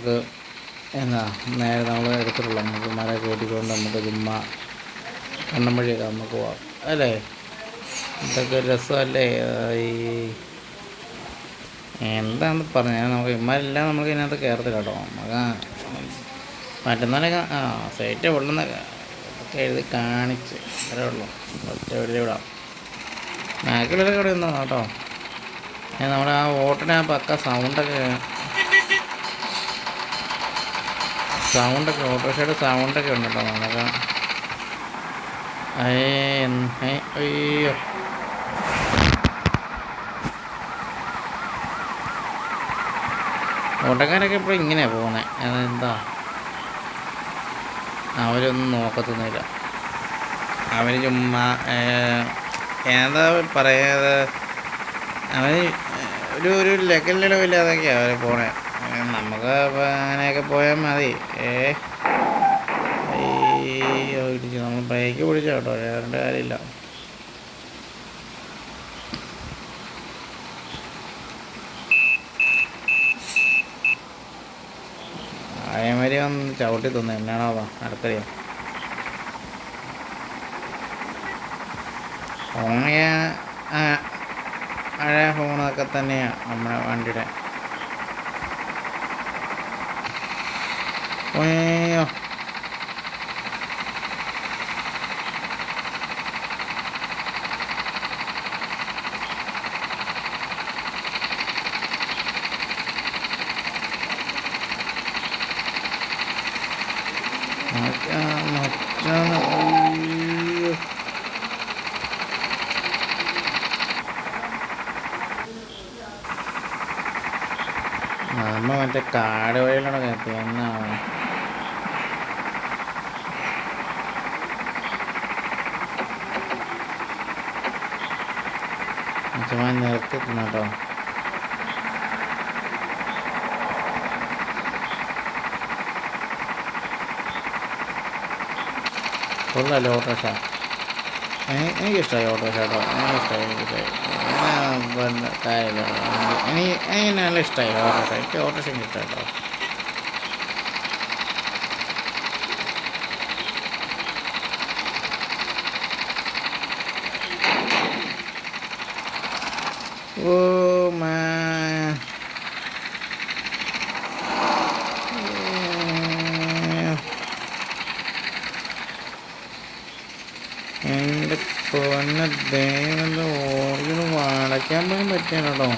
നമുക്ക് എന്താ നേരെ നമ്മൾ എടുത്തിട്ടുള്ള നമുക്ക് മല കൂട്ടിക്കൊണ്ട് നമുക്ക് ചുമ്മാ കണ്ണം വഴിയൊക്കെ നമുക്ക് പോവാം. അല്ലേ? ഇതൊക്കെ രസമല്ലേ? ഈ എന്താണെന്ന് പറഞ്ഞാൽ നമുക്ക് ഇമാരെല്ലാം നമുക്ക് ഇതിനകത്ത് കയറത്തില്ല കേട്ടോ. നമുക്ക് മറ്റന്നാലൊക്കെ ആ സൈറ്റ് വെള്ളം ഒക്കെ എഴുതി കാണിച്ച്. അത്രേ ഉള്ളൂ. ഒറ്റ വെള്ളി വിടാം. ബാക്കിയുള്ളവരൊക്കെ ഇവിടെ നിന്നോ കേട്ടോ. നമ്മുടെ ആ ഓട്ടിന് ആ പക്ക സൗണ്ടൊക്കെ സൗണ്ടൊക്കെ ഓട്ടോറിക്ഷയുടെ സൗണ്ടൊക്കെ ഉണ്ട് കേട്ടോ നമുക്ക് അയ്യ. ഓട്ടക്കാരൊക്കെ ഇപ്പോൾ ഇങ്ങനെയാണ് പോകുന്നത് അതെന്താ? അവരൊന്നും നോക്കത്തൊന്നുമില്ല. അവർ ചുമ്മാ എന്താ പറയാതെ അവർ ഒരു ഒരു ലക്കലിടവില്ലാതൊക്കെയാണ് അവർ പോണേ. നമുക്ക് അങ്ങനെയൊക്കെ പോയാൽ മതി. ഏ? അയ്യോ നമ്മൾ ബ്രേക്ക് പിടിച്ചോ കേട്ടോ. വേറെ കാര്യമില്ല. അതേമാതിരി ഒന്ന് ചവിട്ടി തന്നു. എന്നാണോ അടുത്തറിയാം ഓങ്ങിയ പഴയ ഫോണൊക്കെ തന്നെയാണ് നമ്മുടെ വണ്ടിയുടെ. അയ്യോ. നമ്മ മറ്റേ കാട് വഴിയിലാണ് കയറ്റി എന്നാണ് ചുമ്മാ നിർത്തിക്കുന്നു കേട്ടോ കൊള്ളാലോ ഓട്ടോഷ. എനിക്ക് എനിക്കിഷ്ടമായി ഓട്ടോറിക്ഷ കേട്ടോ എനിക്കിഷ്ടമായി എനിക്കിഷ്ടമായി കാര്യമില്ല എനിക്ക് എനിക്ക് നല്ല ഇഷ്ടമായി ഓട്ടോറിക്ഷ എനിക്ക് ഓട്ടോറിക്ഷ എനിക്ക് ഇഷ്ടമായി കേട്ടോ ഓ man. എന്റെ പൊന്ന ദൈവം ഓർഗിന് വളയ്ക്കാൻ പോലും പറ്റിയാണ് കേട്ടോ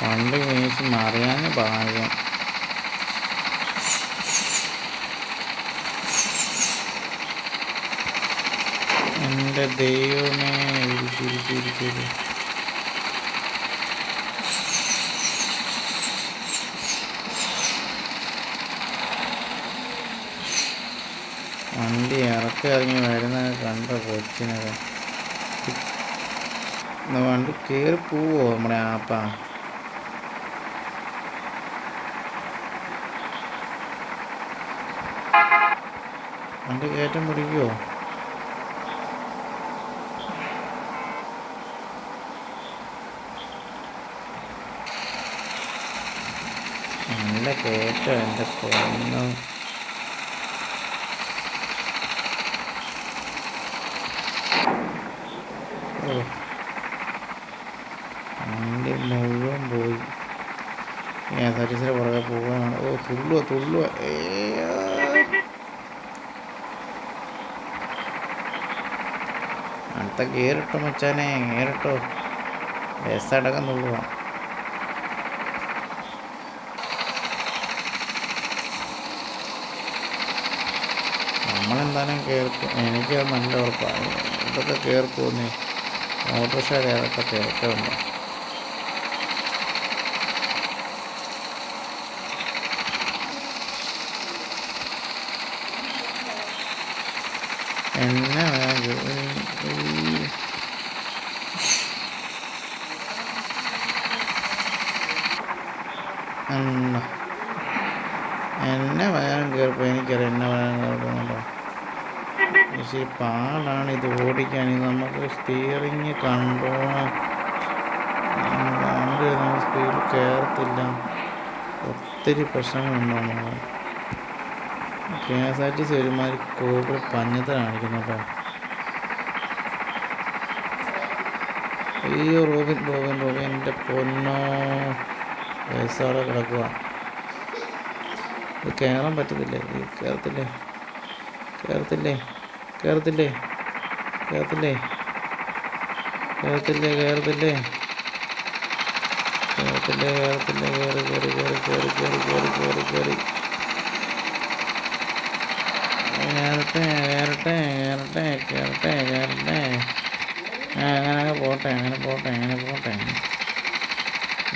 വണ്ടി വീശി മറിയാന് ഭാഗ്യം. എന്റെ ദൈവമേ ഇരിച്ചിരിച്ചിരിച്ചിരി വണ്ടി ഇറക്കി ഇറങ്ങി വരുന്നത് കണ്ട എന്നാ വണ്ടി കയറി പോവോ നമ്മുടെ ആപ്പാ? വണ്ടി കയറ്റം പിടിക്കുമോ നല്ല കയറ്റം എന്റെ പൊന്നു. വണ്ടി മുഴുവൻ പോയി. ഞാൻ സരീസിന് പുറകെ പോകാനാണ് ഓ തുള്ളുക തുള്ളുക ഏ അടുത്ത കേറിട്ടു മച്ചാനെ കേറിട്ടു. ബസ്സടക്കം തുള്ളുക നമ്മളെന്തായാലും കേൾക്കും എനിക്ക് നല്ല ഉറപ്പാണ് ഇതൊക്കെ കേൾക്കുമെന്ന് ഓട്ടോറിക്ഷ കയറൊക്കെ കേൾക്കുന്നുണ്ട് എന്നെ എന്നെ വയാനം കയറിപ്പോ എനിക്കറിയാം എന്നെ വയാനം കയറിപ്പോന്നുണ്ടോ ഈ പാടാണ് ഇത് ഓടിക്കാൻ നമുക്ക് സ്റ്റിയറിങ് വണ്ടി നമ്മൾ സ്പീഡിൽ കയറത്തില്ല. ഒത്തിരി പ്രശ്നങ്ങളുണ്ട് നമ്മൾ K S R T C ഒരുമാതിരി കോവിഡ് പഞ്ഞത്തെ കാണിക്കുന്നു കേട്ടോ. അയ്യോ റോബിൻ റോബിൻ റോബിൻ എന്റെ പൊന്നോ. വയസ്സാടെ കിടക്കുക ഇത് കയറാൻ പറ്റത്തില്ലേ? കയറത്തില്ലേ കയറത്തില്ലേ കയറത്തില്ലേ കയറത്തില്ലേ കയറത്തില്ലേ കയറത്തില്ലേ കയറത്തില്ലേ കയറത്തില്ലേ കയറി കയറി കയറി കയറി കയറി കയറി കയറി കയറി കയറട്ടെ കയറട്ടെ കയറട്ടെ കയറട്ടെ കയറട്ടെ അങ്ങനെ അങ്ങ് പോട്ടെ അങ്ങനെ പോട്ടെ അങ്ങനെ പോട്ടെ.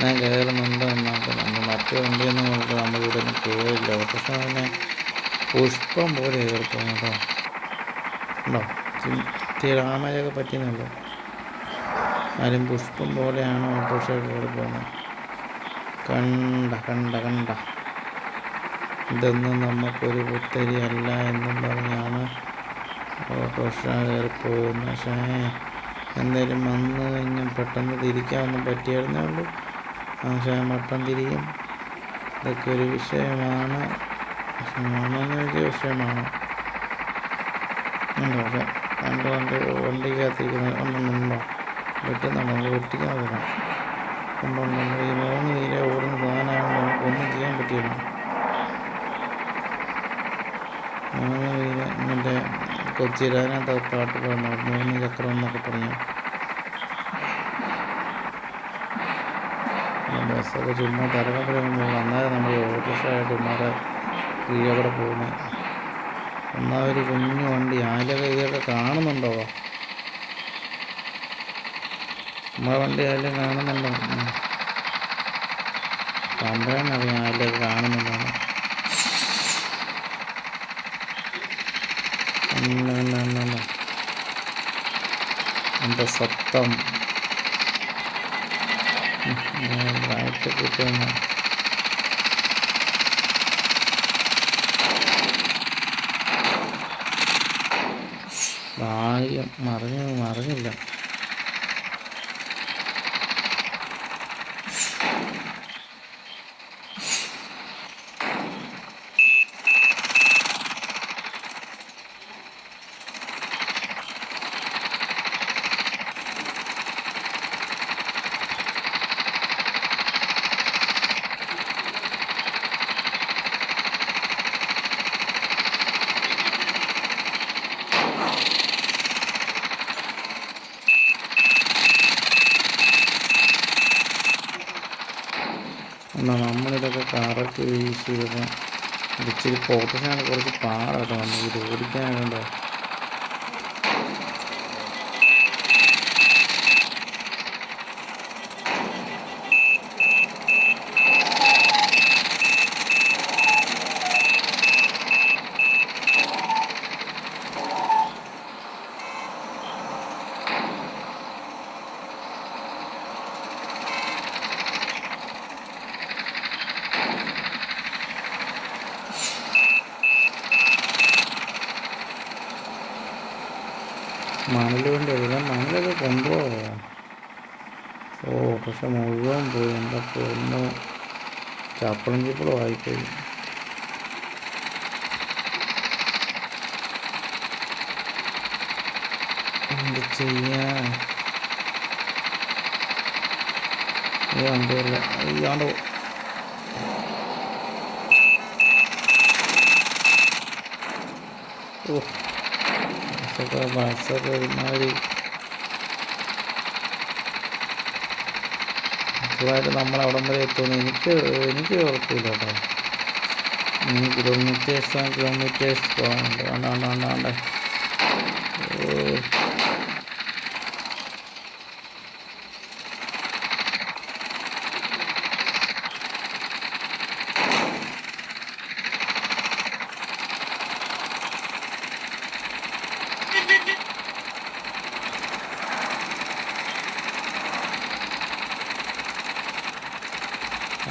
ഞാൻ കയറുന്നുണ്ട് എന്നൊക്കെ നമ്മൾ മറ്റു എന്ന് പറഞ്ഞിട്ട് നമ്മൾ ഇവിടെ ഒന്നും കയറില്ല പക്ഷെ അതിനെ പുഷ്പം പോലെ കയറിപ്പോ കേട്ടോ. ഉണ്ടോ? ഡാമേജൊക്കെ പറ്റുന്നുണ്ടോ ആരും പുഷ്പം പോലെയാണ് ഓട്ടോറിക്ഷ കയറി പോകുന്നത്? കണ്ട കണ്ട കണ്ട. ഇതൊന്നും നമുക്കൊരു പുത്തരി അല്ല എന്നും പറഞ്ഞാണ് ഓട്ടോറിക്ഷ കയറി പോകുന്നത്. പക്ഷേ എന്തായാലും വന്നു കഴിഞ്ഞാൽ പെട്ടെന്ന് തിരിക്കാനൊന്നും പറ്റിയായിരുന്നേ ഉള്ളൂ. പക്ഷേ മട്ടം തിരിയും ഇതൊക്കെ ഒരു വിഷയമാണ്. വിഷയമാണെന്ന് വലിയ വിഷയമാണ് ഉണ്ടോ പക്ഷേ രണ്ട് വണ്ടി വണ്ടിക്കകത്തിരിക്കുന്ന ഒന്നുണ്ടോ വെട്ടുന്നുണ്ടോ നമ്മൾ വെട്ടിക്കാൻ പറ്റണം ഉണ്ടുണ്ടുണ്ട് ഈ മൂന്ന് തീരെ ഓടുന്ന സാധനമായതുകൊണ്ട് നമുക്ക് ഒന്നും ചെയ്യാൻ പറ്റിയില്ല? മൂന്ന് തീരെ മറ്റേ കൊച്ചിയിലതിനകത്ത് പാട്ട് പാടുന്നു മൂന്ന് ചക്രം എന്നൊക്കെ പറഞ്ഞു ബസ്സൊക്കെ ചുമ്മാ തരകമ്പഴങ്ങ് അന്നേരം നമ്മൾ ഓട്ടോറിക്ഷയായിട്ട് ഉമ്മാടെ പോകുന്നു. പോകുന്നത് ഒന്നാമത് കുഞ്ഞു വണ്ടി ആലൊക്കെ കാണുന്നുണ്ടോ? നമ്മളെ വണ്ടി ആയാലും കാണുന്നുണ്ടോ? കമ്പഴാന്നറിയാം ആലൊക്കെ കാണുന്നുണ്ടോ എന്റെ സ്വത്തം മറിഞ്ഞു മറിഞ്ഞില്ല എന്നാൽ നമ്മളിതൊക്കെ കറക്റ്റ് യൂസ് ചെയ്തപ്പോൾ ഇച്ചിരി പോർട്ടേഷനാണ് കുറച്ച് പാടാട്ടോ. നമുക്ക് ഇത് ഓടിക്കാനായിട്ടുണ്ടോ മണൽ കൊണ്ട് എഴുതാൻ മണലൊക്കെ കൊണ്ടുപോകോ ഓ പക്ഷെ മുഴുവൻ പോയി. എന്താ പൊന്നു ചാപ്പളം ചിപ്പളും ആയിപ്പോയി. എന്ത് ചെയ്യാ ഈ വണ്ടിയല്ല ഇയാണ്ട് ഓ. ബസ്സൊക്കെ വാട്സപ്പ് ഒരുമാതിരി. ഇതുമായിട്ട് നമ്മൾ അവിടം വരെ എത്തുമെന്ന് എനിക്ക് എനിക്ക് കുഴപ്പമില്ല കേട്ടോ ഇനി കിലോമീറ്റേഴ്സ് കിലോമീറ്റേഴ്സ് പോകാനുണ്ട്. വേണ്ട വേണ്ട വേണ്ട വേണ്ട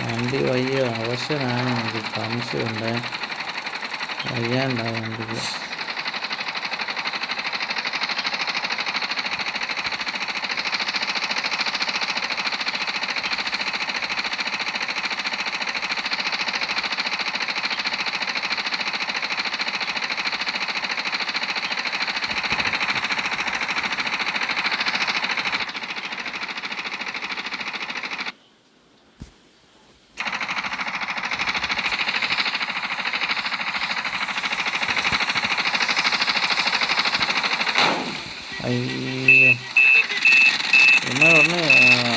വണ്ടി വയ്യ? അവശനാണ് എനിക്ക് സംശയമുണ്ട്. വയ്യാണ്ടാവും വണ്ടിക്ക്. അയ്യോ എന്നാൽ ഉടനെ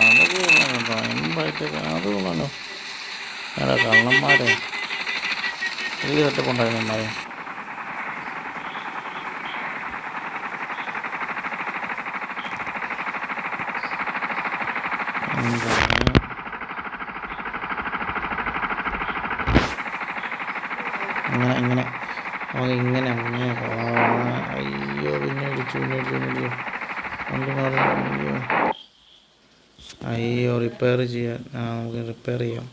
അതൊക്കെ കേട്ടോ എമ്പായിട്ടൊക്കെ അത് കൊള്ളാലോ. എടാ കള്ളന്മാരെ. വലിയ തട്ടിപ്പുണ്ടായിരുന്നു അമ്മായി ഇങ്ങനെ ഇങ്ങനെ ഇങ്ങനെ അങ്ങനെ അയ്യോ പിന്നെ ഇടിച്ചു പിന്നെ മാറി അയ്യോ. അയ്യോ റിപ്പയർ ചെയ്യാൻ. ആ നമുക്ക് റിപ്പയർ ചെയ്യാം.